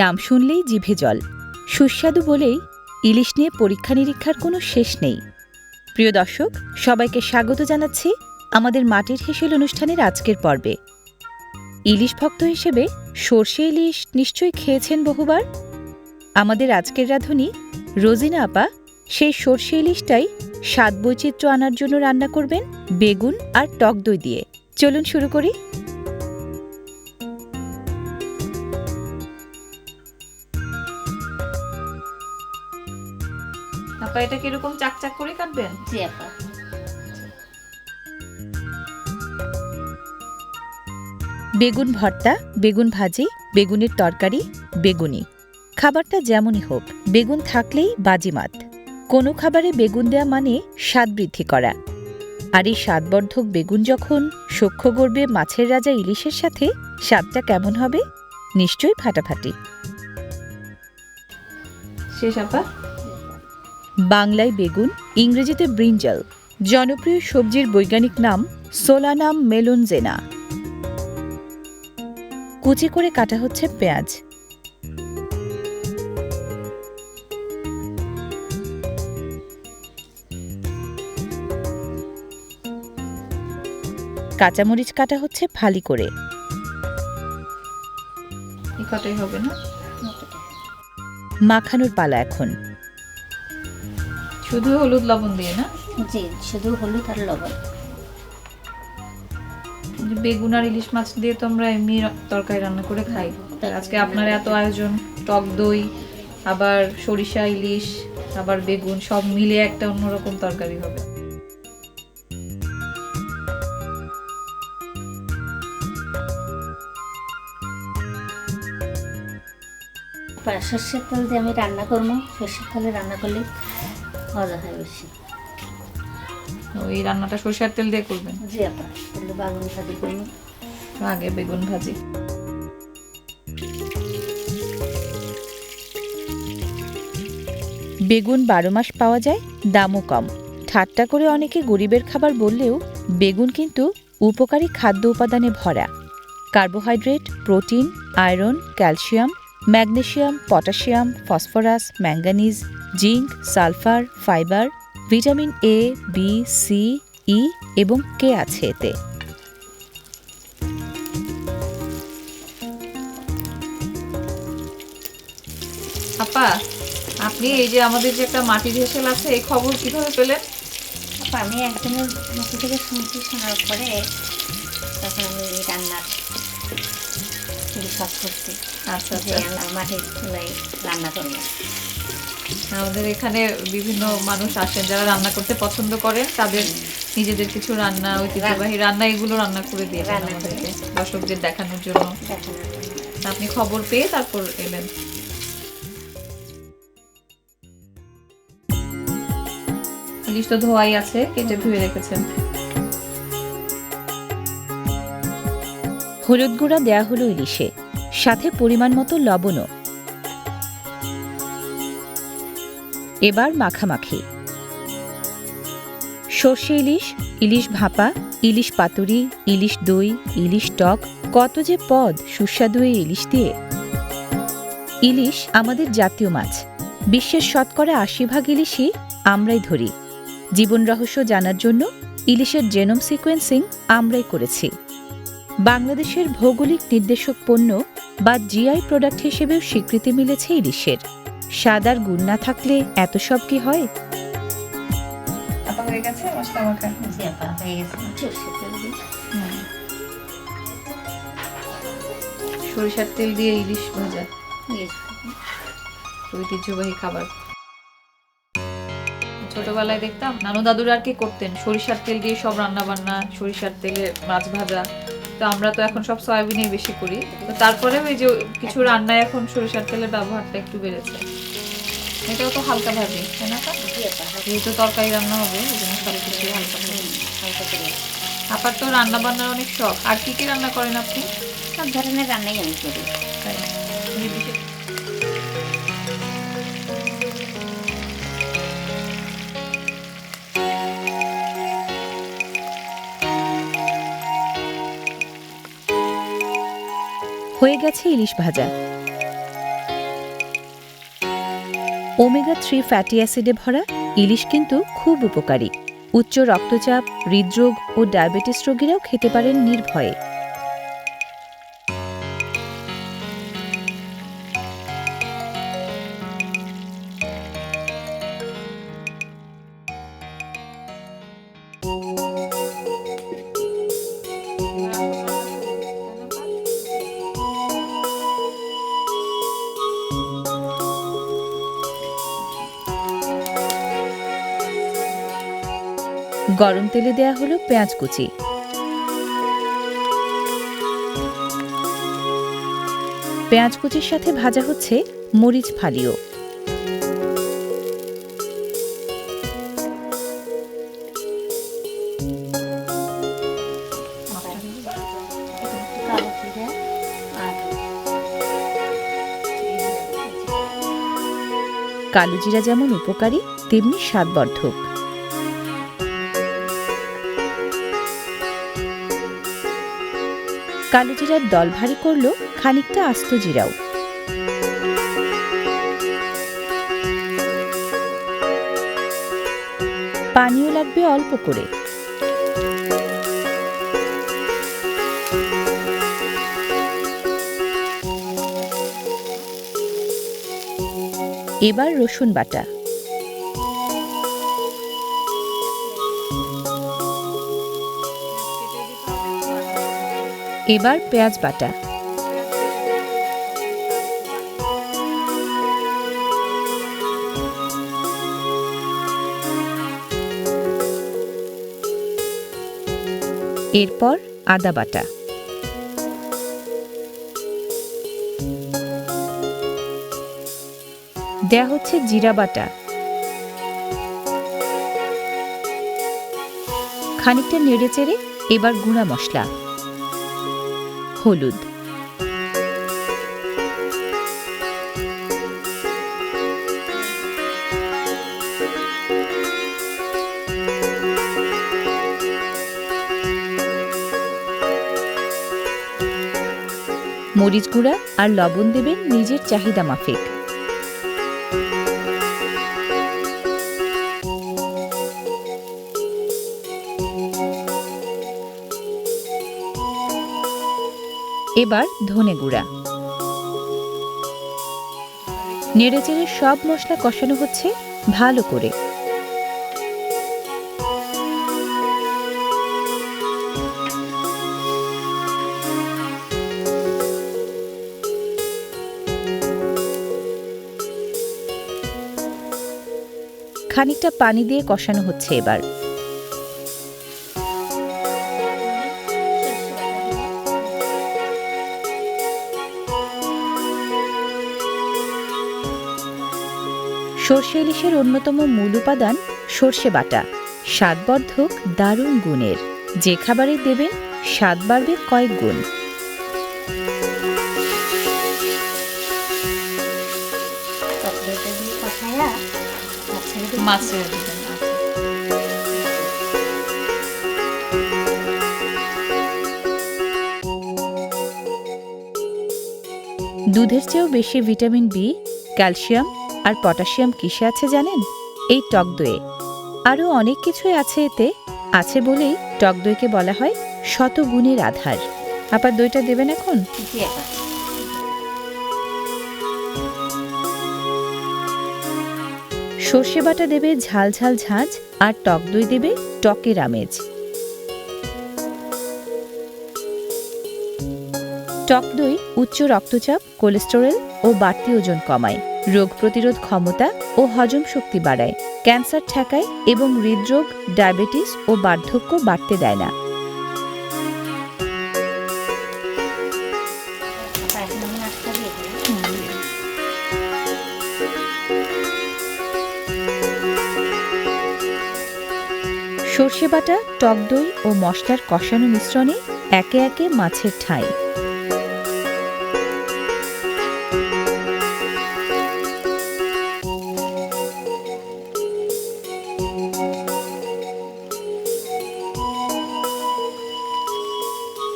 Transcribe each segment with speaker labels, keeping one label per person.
Speaker 1: নাম শুনলেই জিভে জল। সুস্বাদু বলেই ইলিশ নিয়ে পরীক্ষা নিরীক্ষার কোনো শেষ নেই। প্রিয় দর্শক, সবাইকে স্বাগত জানাচ্ছি আমাদের মাটির হেসেল অনুষ্ঠানের আজকের পর্বে। ইলিশ ভক্ত হিসেবে সর্ষে ইলিশ নিশ্চয়ই খেয়েছেন বহুবার? আমাদের আজকের রাঁধুনি রোজিনা আপা, সেই সর্ষে ইলিশটাই স্বাদ বৈচিত্র্য আনার জন্য রান্না করবেন বেগুন আর টক দই দিয়ে। চলুন শুরু করি
Speaker 2: আপা এটা কীরকম চাকচাক করে কাটবেন?
Speaker 3: জি আপা।
Speaker 1: বেগুন ভর্তা বেগুন ভাজি বেগুনের তরকারি বেগুনি। খাবারটা যেমনই হোক বেগুন থাকলেই বাজিমাত। কোনো খাবারে বেগুন দেয়া মানে স্বাদ বৃদ্ধি করা। আর এই স্বাদবর্ধক বেগুন যখন সখ্য গড়বে মাছের রাজা ইলিশের সাথে স্বাদটা কেমন হবে? নিশ্চয়ই ফাটাফাটি।
Speaker 2: শেষ আপা।
Speaker 1: বাংলায় বেগুন ইংরেজিতে ব্রিঞ্জাল। জনপ্রিয় সবজির বৈজ্ঞানিক নাম সোলানাম মেলনজেনা। কুচি করে কাটা হচ্ছে পেঁয়াজ। কাঁচামরিচ কাটা হচ্ছে ফালি করে। মাখানোর পালা এখন।
Speaker 2: শুধু হলুদ লবণ দিয়ে না?
Speaker 3: জি শুধু হলুদ আর লবণ।
Speaker 2: বেগুন আর ইলিশ মাছ দিয়ে তো আমরা এমনি তরকারি রান্না করে খাই। আজকে আপনার এত আয়োজন টক দই আবার সরিষা ইলিশ আবার বেগুন সব মিলে একটা অন্যরকম তরকারি হবে।
Speaker 3: সর্ষের তেল দিয়ে আমি রান্না করব। সর্ষের তেলে রান্না করলে মজা হয় বেশি।
Speaker 2: ওই রান্নাটা সরিষার তেল দিয়ে করবেন?
Speaker 3: জি আপা তাহলে বাগুন ভাজি করব।
Speaker 2: আগে বেগুন ভাজি।
Speaker 1: বেগুন বারো মাস পাওয়া যায় দামও কম। ঠাট্টা করে অনেকে গরিবের খাবার বললেও বেগুন কিন্তু উপকারী খাদ্য উপাদানে ভরা। Carbohydrate protein iron calcium magnesium potassium phosphorus manganese zinc sulphur fibre vitamin A B C E এবং কে আছে এতে।
Speaker 2: আপা আপনি এই যে আমাদের যে একটা মাটির হেসেল আছে এই খবর কীভাবে পেলেন?
Speaker 3: আপা, আমি একজনের মুখ থেকে শুনছি শোনার পরে তখন আমি এই রান্নার বিশ্বাস করছি।
Speaker 2: আচ্ছা আচ্ছা।
Speaker 3: মাটির রান্না করব
Speaker 2: আমাদের এখানে বিভিন্ন মানুষ আসেন যারা রান্না করতে পছন্দ করেন তাদের নিজেদের কিছু রান্না ঐতিহ্যবাহী রান্না এগুলো রান্না করে দিয়ে আমাদেরকে দর্শকদের দেখানোর জন্য।
Speaker 3: দেখানোর জন্য।
Speaker 2: আপনি খবর পেয়ে তারপর এলেন। ইলিশ তো ধোয়াই আছে কেটে ধুয়ে রেখেছেন।
Speaker 1: হলুদ গুঁড়া দেয়া হলো ইলিশে সাথে পরিমাণ মতো লবণও। এবার মাখামাখি। সর্ষে ইলিশ ইলিশ ভাপা, ইলিশ পাতুরি, ইলিশ দই, ইলিশ টক, কত যে পদ, সুস্বাদু ইলিশ দিয়ে। ইলিশ আমাদের জাতীয় মাছ। বিশ্বের শতকরা আশি ভাগ ইলিশই আমরাই ধরি। জীবন রহস্য জানার জন্য ইলিশের জেনোম সিকোয়েন্সিং আমরাই করেছি। বাংলাদেশের ভৌগোলিক নির্দেশক পণ্য বা জিআই প্রোডাক্ট হিসেবেও স্বীকৃতি মিলেছে ইলিশের। স্বাদ আর গুণ না থাকলে এত সব কি হয়?
Speaker 2: হয়ে গেছে? মশলা মাখা
Speaker 3: হয়ে গেছে। সর্ষের তেল দিয়ে।
Speaker 2: সরিষার তেল দিয়ে ইলিশ ভাজা। ঐতিহ্যবাহী খাবার। ছোটবেলায় দেখতাম নানু দাদুরা আর কি করতেন? সরিষার তেল দিয়ে সব রান্না বান্না সরিষার তেলে মাছ ভাজা। তো আমরা তো এখন সব সয়াবিনই বেশি করি। তো তারপরে ওই যে কিছু রান্নায় এখন সরিষার তেলের ব্যবহারটা একটু বেড়েছে। এটাও তো হালকা ভাবি তাই না? যেহেতু তরকারি রান্না হবে ওই জন্য সব কিছু হালকা
Speaker 3: হালকা করে
Speaker 2: আপার তো রান্না বান্নার অনেক শখ। আর কী কী রান্না করেন আপনি?
Speaker 3: সব ধরনের রান্নাই আমি করি।
Speaker 2: তাই
Speaker 1: হয়ে গেছে ইলিশ ভাজা। ওমেগা থ্রি ফ্যাটি অ্যাসিডে ভরা ইলিশ কিন্তু খুব উপকারী। উচ্চ রক্তচাপ, হৃদরোগ ও ডায়াবেটিস রোগীরাও খেতে পারেন নির্ভয়ে। গরম তেলে দেয়া হলো পেঁয়াজ কুচি। পেঁয়াজ কুচির সাথে ভাজা হচ্ছে মরিচ ফালিও।
Speaker 3: কালো জিরা
Speaker 1: যেমন উপকারী, তেমনি স্বাদবর্ধক। কালো জিরার দল ভারী করল, খানিকটা আস্ত জিরাও। পানীয় লাগবে অল্প করে। এবার রসুন বাটা। এবার পেঁয়াজ বাটা। এরপর আদা বাটা। দেয়া হচ্ছে জিরা বাটা। খানিকটা নেড়ে চেড়ে এবার গুঁড়া মশলা। হলুদ। মরিচ গুঁড়া আর লবণ দেবেন নিজের চাহিদা মাফিক। এবার ধনে গুঁড়া। নেড়েচেড়ে সব মশলা কষানো হচ্ছে ভালো করে। খানিকটা পানি দিয়ে কষানো হচ্ছে এবার। সর্ষে ইলিশের অন্যতম মূল উপাদান সর্ষে বাটা। স্বাদবর্ধক দারুণ গুণের। যে খাবারে দেবেন স্বাদ বাড়বে কয়েক গুণ।
Speaker 3: মাছের।
Speaker 1: দুধের চেয়েও বেশি ভিটামিন বি ক্যালসিয়াম আর পটাশিয়াম কিসে আছে জানেন? এই টক দইয়ে। আরও অনেক কিছুই আছে এতে। আছে বলেই টক দইকে বলা হয় শতগুণের আধার। আবার দইটা দেবেন এখন? সর্ষে বাটা দেবে ঝাল ঝাল ঝাঁঝ আর টক দই দেবে টকের আমেজ। টক দই উচ্চ রক্তচাপ কোলেস্টেরল ও বাড়তি ওজন কমায়। রোগ প্রতিরোধ ক্ষমতা ও হজম শক্তি বাড়ায়, ক্যান্সার ঠেকায় এবং হৃদরোগ, ডায়াবেটিস ও বার্ধক্য বাড়তে দেয় না। সর্ষে বাটা, টক দই ও মশলার কষানো মিশ্রণে একে একে মাছের ঠাঁই।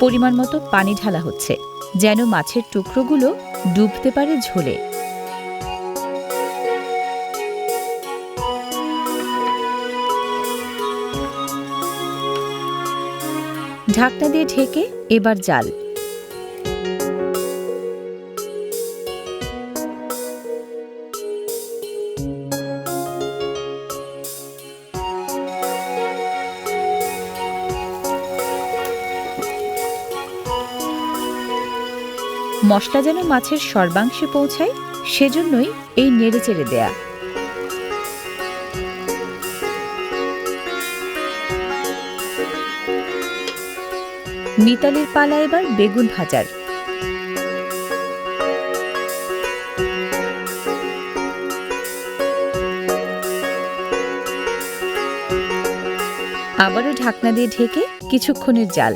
Speaker 1: পরিমাণ মতো পানি ঢালা হচ্ছে, যেন মাছের টুকরোগুলো ডুবতে পারে ঝোলে। ঢাকনা দিয়ে ঢেকে এবার জাল। মশলা যেন মাছের সর্বাংশে পৌঁছায়, সেজন্যই এই নেড়েচেড়ে দেয়া। মিতালির পালা এবার বেগুন ভাজার। আবারও ঢাকনা দিয়ে ঢেকে কিছুক্ষণের জাল।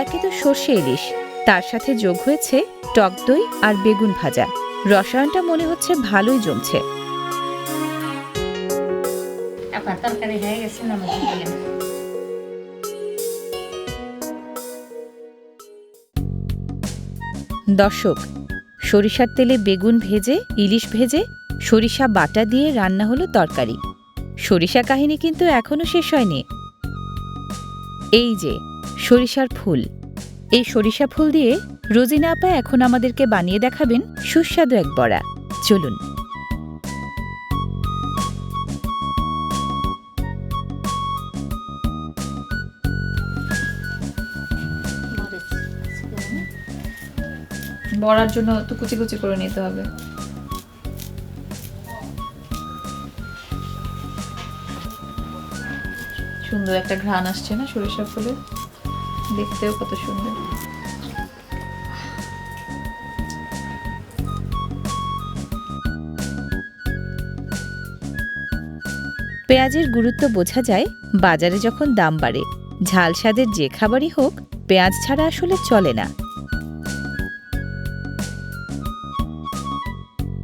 Speaker 1: একে তো সর্ষে ইলিশ। তার সাথে যোগ হয়েছে টক দই আর বেগুন ভাজা। রসায়নটা মনে হচ্ছে ভালোই জমছে।
Speaker 3: তরকারি হয়ে গেছে
Speaker 1: দর্শক সরিষার তেলে বেগুন ভেজে ইলিশ ভেজে সরিষা বাটা দিয়ে রান্না হলো তরকারি। সরিষা কাহিনী কিন্তু এখনও শেষ হয়নি। এই যে সরিষার ফুল। এই সরিষা ফুল দিয়ে রোজিনা আপা এখন আমাদেরকে বানিয়ে দেখাবেন সুস্বাদু এক বড়া। চলুন।
Speaker 2: বড়ার জন্য তো কুচি কুচি করে নিতে হবে। সুন্দর একটা ঘ্রাণ আসছে না সরিষা ফুলে? দেখতেও কত সুন্দর।
Speaker 1: পেঁয়াজের গুরুত্ব বোঝা যায় বাজারে যখন দাম বাড়ে। ঝাল স্বাদের যে খাবারই হোক পেঁয়াজ ছাড়া আসলে চলে না।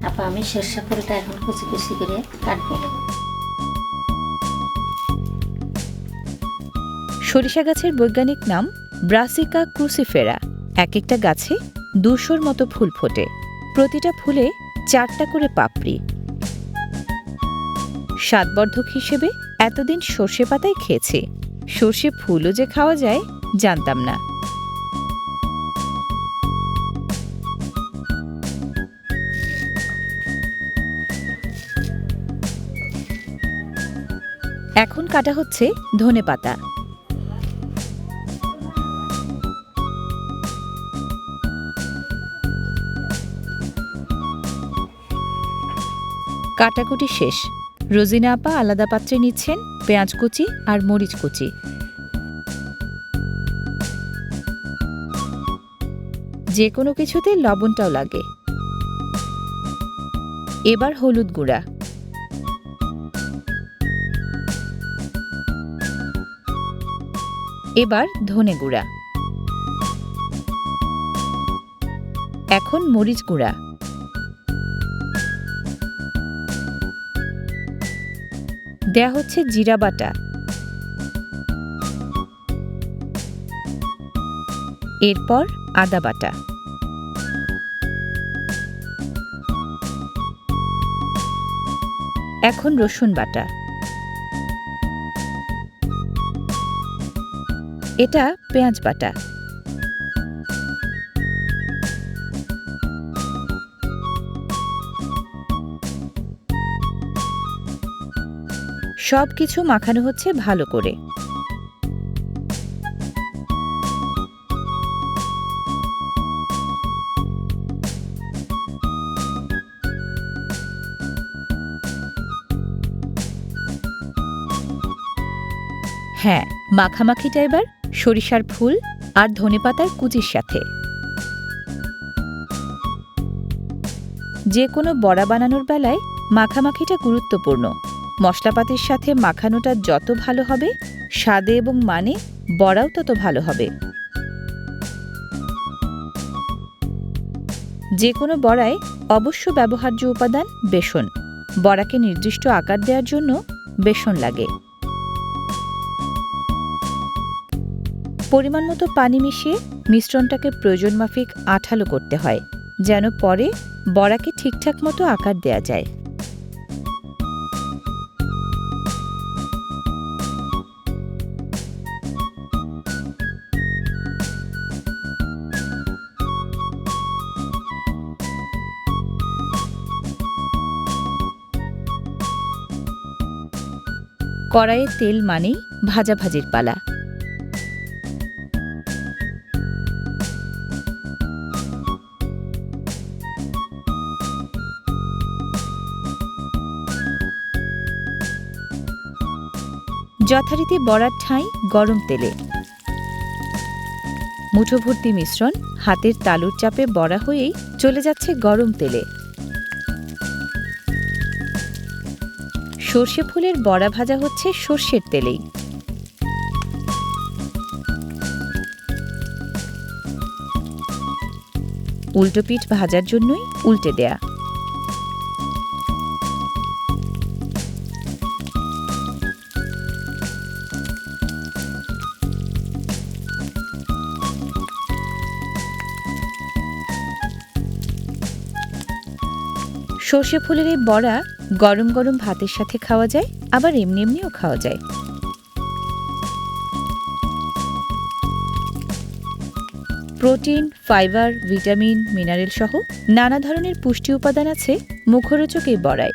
Speaker 3: আপা আমি সর্ষে ফুলটা এখন কুচি কুচি করে কাটবো।
Speaker 1: সরিষা গাছের বৈজ্ঞানিক নাম ব্রাসিকা ক্রুসিফেরা। এক একটা গাছে দুশোর মতো ফুল ফোটে। প্রতিটা ফুলে চারটা করে পাপড়ি। স্বাদবর্ধক হিসেবে এতদিন সর্ষে পাতাই খেয়েছি। সর্ষে ফুলও যে খাওয়া যায়, জানতাম না। এখন কাটা হচ্ছে ধনে পাতা কাটাকুটি শেষ। রোজিনা আপা আলাদা পাত্রে নিচ্ছেন পেঁয়াজ কুচি আর মরিচ কুচি। যে কোনো কিছুতে লবণটাও লাগে। এবার হলুদ গুঁড়া। এবার ধনে গুঁড়া। এখন মরিচ গুঁড়া। দেয়া হচ্ছে জিরা বাটা। এরপর আদা বাটা। এখন রসুন বাটা। এটা পেঁয়াজ বাটা। সব কিছু মাখানো হচ্ছে ভালো করে। হ্যাঁ মাখামাখিটা এবার সরিষার ফুল আর ধনেপাতার কুচির সাথে। যে কোনো বড়া বানানোর বেলায় মাখামাখিটা গুরুত্বপূর্ণ। মশলাপাতির সাথে মাখানোটা যত ভালো হবে, স্বাদে এবং মানে বড়াও তত ভালো হবে। যে কোনো বড়ায় অবশ্য ব্যবহার্য উপাদান বেসন। বড়াকে নির্দিষ্ট আকার দেওয়ার জন্য বেসন লাগে। পরিমাণ মতো পানি মিশিয়ে মিশ্রণটাকে প্রয়োজন মাফিক আঠালো করতে হয়, যেন পরে বড়াকে ঠিকঠাক মতো আকার দেয়া যায়। কড়াইয়ে তেল মানেই ভাজাভাজির পালা। যথারীতি বড়ার ঠাঁই গরম তেলে। মুঠো ভর্তি মিশ্রণ হাতের তালুর চাপে বড়া হয়েই চলে যাচ্ছে গরম তেলে। সর্ষে ফুলের বড়া ভাজা হচ্ছে সর্ষের তেলেই। উল্টো পিঠ ভাজার জন্যই উল্টে দেয়া। সর্ষে ফুলের এই বড়া গরম গরম ভাতের সাথে খাওয়া যায়, আবার এমনি এমনিও খাওয়া যায়। প্রোটিন, ফাইবার, ভিটামিন, মিনারেল সহ নানা ধরনের পুষ্টি উপাদান আছে মুখরোচক এই বড়ায়।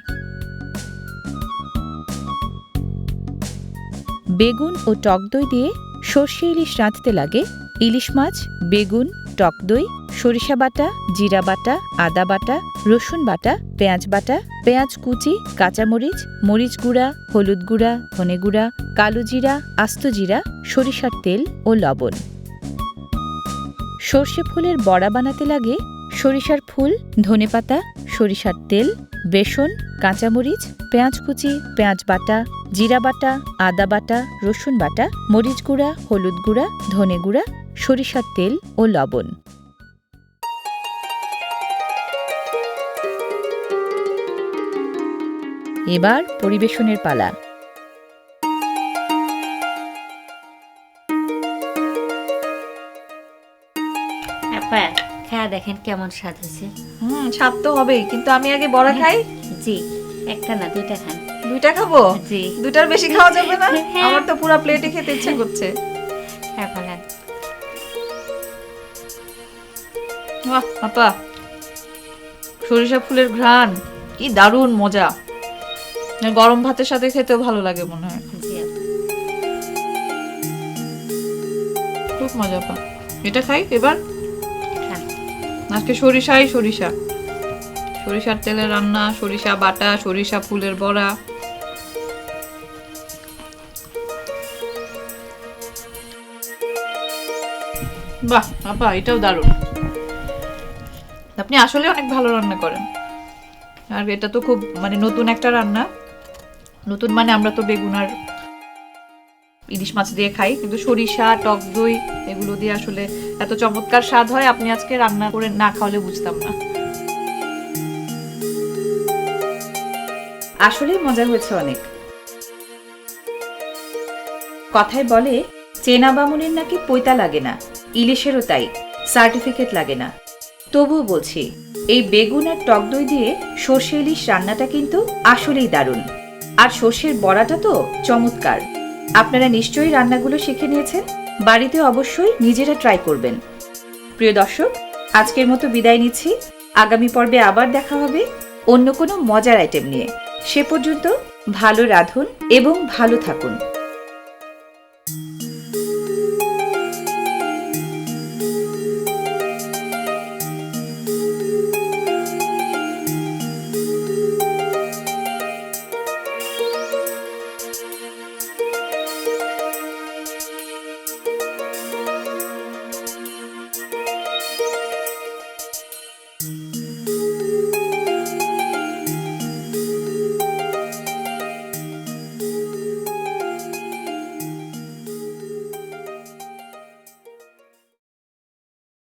Speaker 1: বেগুন ও টক দই দিয়ে সর্ষে ইলিশ রাঁধতে লাগে, ইলিশ মাছ, বেগুন, টক দই সরিষা বাটা, জিরা বাটা, আদা বাটা, রসুন বাটা, পেঁয়াজ বাটা, পেঁয়াজ কুচি, কাঁচামরিচ, মরিচ গুঁড়া, হলুদ গুঁড়া, ধনে গুঁড়া, কালো জিরা, আস্ত জিরা, সরিষার তেল ও লবণ। সর্ষে ফুলের বড়া বানাতে লাগে সরিষার ফুল ধনেপাতা সরিষার তেল, বেসন, কাঁচামরিচ, পেঁয়াজ কুচি, পেঁয়াজ বাটা, জিরা বাটা, আদা বাটা, রসুন বাটা, মরিচ গুঁড়া, হলুদ গুঁড়া, ধনে গুঁড়া, সরিষার তেল ও লবণ। এবার পরিবেশনের পালা।
Speaker 3: আপা খায়া দেখেন কেমন স্বাদ হয়েছে।
Speaker 2: হুম স্বাদ তো হবেই কিন্তু আমি আগে বড়া খাই?
Speaker 3: জি একটা না দুইটা খান।
Speaker 2: দুইটা খাব?
Speaker 3: জি।
Speaker 2: দুইটার বেশি খাওয়া যাবে না?
Speaker 3: হ্যাঁ।
Speaker 2: আমার তো পুরো প্লেটে খেতে ইচ্ছে করছে।
Speaker 3: হ্যাঁ বলেন।
Speaker 2: বাহ আপা। সরিষা ফুলের ঘ্রাণ কি দারুণ মজা। গরম ভাতের সাথে খেতেও ভালো লাগে মনে হয়। খুব মজা পা এটা খাই এবার? আজকে সরিষাই সরিষা। সরিষার তেলে রান্না সরিষা বাটা সরিষা ফুলের বড়া। বাহ আপা এটাও দারুণ। আপনি আসলে অনেক ভালো রান্না করেন। আর এটা তো খুব মানে নতুন একটা রান্না। নতুন মানে আমরা তো বেগুন আর ইলিশ মাছ দিয়ে খাই, কিন্তু সরিষা, টক দই এগুলো দিয়ে আসলে এত চমৎকার স্বাদ হয়, আপনি আজকে রান্না করে না খাওয়ালে বুঝতাম না।
Speaker 1: আসলেই মজা হয়েছে অনেক। কথায় বলে, চেনা বামুনের নাকি পৈতা লাগে না, ইলিশেরও তাই, সার্টিফিকেট লাগে না। তবুও বলছি, এই বেগুন আর টক দই দিয়ে সর্ষে ইলিশ রান্নাটা কিন্তু আসলেই দারুণ। আর সর্ষের বড়াটা তো চমৎকার। আপনারা নিশ্চয়ই রান্নাগুলো শিখে নিয়েছেন। বাড়িতে অবশ্যই নিজেরা ট্রাই করবেন। প্রিয় দর্শক, আজকের মতো বিদায় নিচ্ছি। আগামী পর্বে আবার দেখা হবে অন্য কোনো মজার আইটেম নিয়ে। সে পর্যন্ত ভালো রাঁধুন এবং ভালো থাকুন।